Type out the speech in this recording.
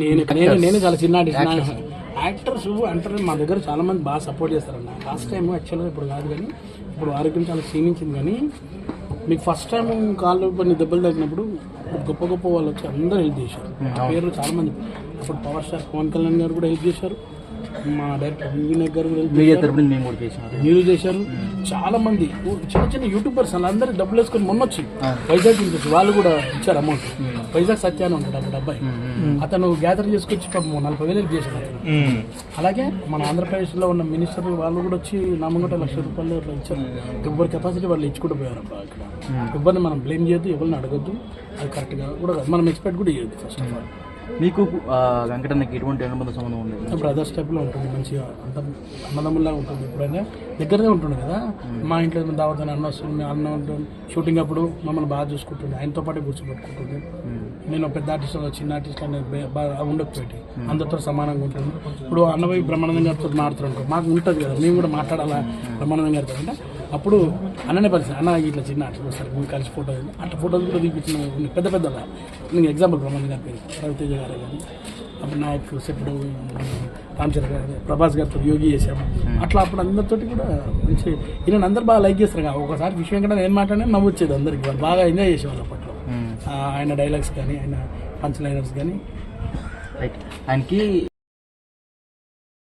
నేను నేను నేను చాలా చిన్న యాక్టర్స్ అంటారు మా దగ్గర చాలా మంది బాగా సపోర్ట్ చేస్తారన్న లాస్ట్ టైం యాక్చువల్గా ఇప్పుడు కాదు కానీ ఇప్పుడు ఆరోగ్యం చాలా క్షీణించింది కానీ మీకు ఫస్ట్ టైం కాళ్ళు కొన్ని దెబ్బలు తగినప్పుడు గొప్ప గొప్ప వాళ్ళు వచ్చి అందరూ హెల్ప్ చేశారు. నా పేరు చాలా మంది. అప్పుడు పవర్ స్టార్ పవన్ కళ్యాణ్ గారు కూడా హెల్ప్ చేశారు. మా డైరెక్టర్ వినాయక్ గారు మీడియా చేశారు. తరపున మేము కూడా మీరు చేశారు. చాలా మంది చిన్న చిన్న యూట్యూబర్స్ అందరూ డబ్బులు వేసుకొని మొన్న వచ్చి వైజాగ్ నుంచి వాళ్ళు కూడా ఇచ్చారు అమౌంట్. వైజాగ్ సత్య అని ఉంటాడు అప్పుడు అబ్బాయి. అతను గ్యాదర్ చేసుకొచ్చి పాపం నలభై వేలకు చేశాడు అలాగే మన ఆంధ్రప్రదేశ్లో ఉన్న మినిస్టర్ వాళ్ళు కూడా వచ్చి నా ముంగట లక్ష రూపాయలు అట్లా ఇచ్చారు. ఎవరి కెపాసిటీ వాళ్ళు ఇచ్చుకుంటూ పోయారు అబ్బా ఇక్కడ. ఎవరిని మనం బ్లేమ్ చేయొద్దు ఎవరిని అడగద్దు. అది కరెక్ట్గా కూడా. మనం ఎక్స్పెక్ట్ కూడా చేయొద్దు ఫస్ట్ ఆఫ్ ఆల్ మీకు వెంకటన్నకి ఎటువంటి అనుబంధ సంబంధం ఉండేది బ్రదర్స్ టైప్లో ఉంటుంది మంచిగా అంత అన్నదమ్ముల్లా ఉంటుంది. ఎప్పుడైనా దగ్గరనే ఉంటుండే కదా? మా ఇంట్లో దావత్ అన్న వస్తుంది అన్న ఉంటుంది షూటింగ్ అప్పుడు మమ్మల్ని బాగా చూసుకుంటుండే. ఆయనతో పాటు కూర్చోబెట్టుకుంటుండే. నేను పెద్ద ఆర్టిస్ట్ చిన్న ఆర్టిస్ట్ అనేది ఉండకపోయేటి. అందరితో సమానంగా ఉంటుంది ఇప్పుడు అన్నవై బ్రహ్మానందం గారితో మాట్లాడుతుంటాం. మాకు ఉంటుంది కదా? మేము కూడా మాట్లాడాలా? బ్రహ్మానందం గారితో. అంటే అప్పుడు అన్ననే పరిస్థితి అన్న ఇట్లా చిన్న ఆర్టిస్ట్ వస్తారు మేము కలిసి ఫోటో అట్లా ఫోటోలు కూడా తీపించిన. పెద్ద పెద్ద నేను ఎగ్జాంపుల్ బ్రహ్మానందం గారి పేరు రవితేజ గారు కానీ అప్పుడు నాయక్ సెప్పుడు రామ్ చరణ్ గారు ప్రభాస్ గారితో యోగి చేసాము అట్లా అప్పుడు అందరితోటి కూడా మంచి ఈయన అందరు బాగా లైక్ చేస్తారు ఒకసారి విషయం కూడా నేను మాట్లాడినా నవ్వు వచ్చేది అందరికి. వాళ్ళు బాగా ఎంజాయ్ చేసేవాళ్ళు అప్పట్లో. ఆ, ఆయన డైలాగ్స్ కానీ ఆయన పంచ్ లైనర్స్ కానీ. రైట్ ఆయనకి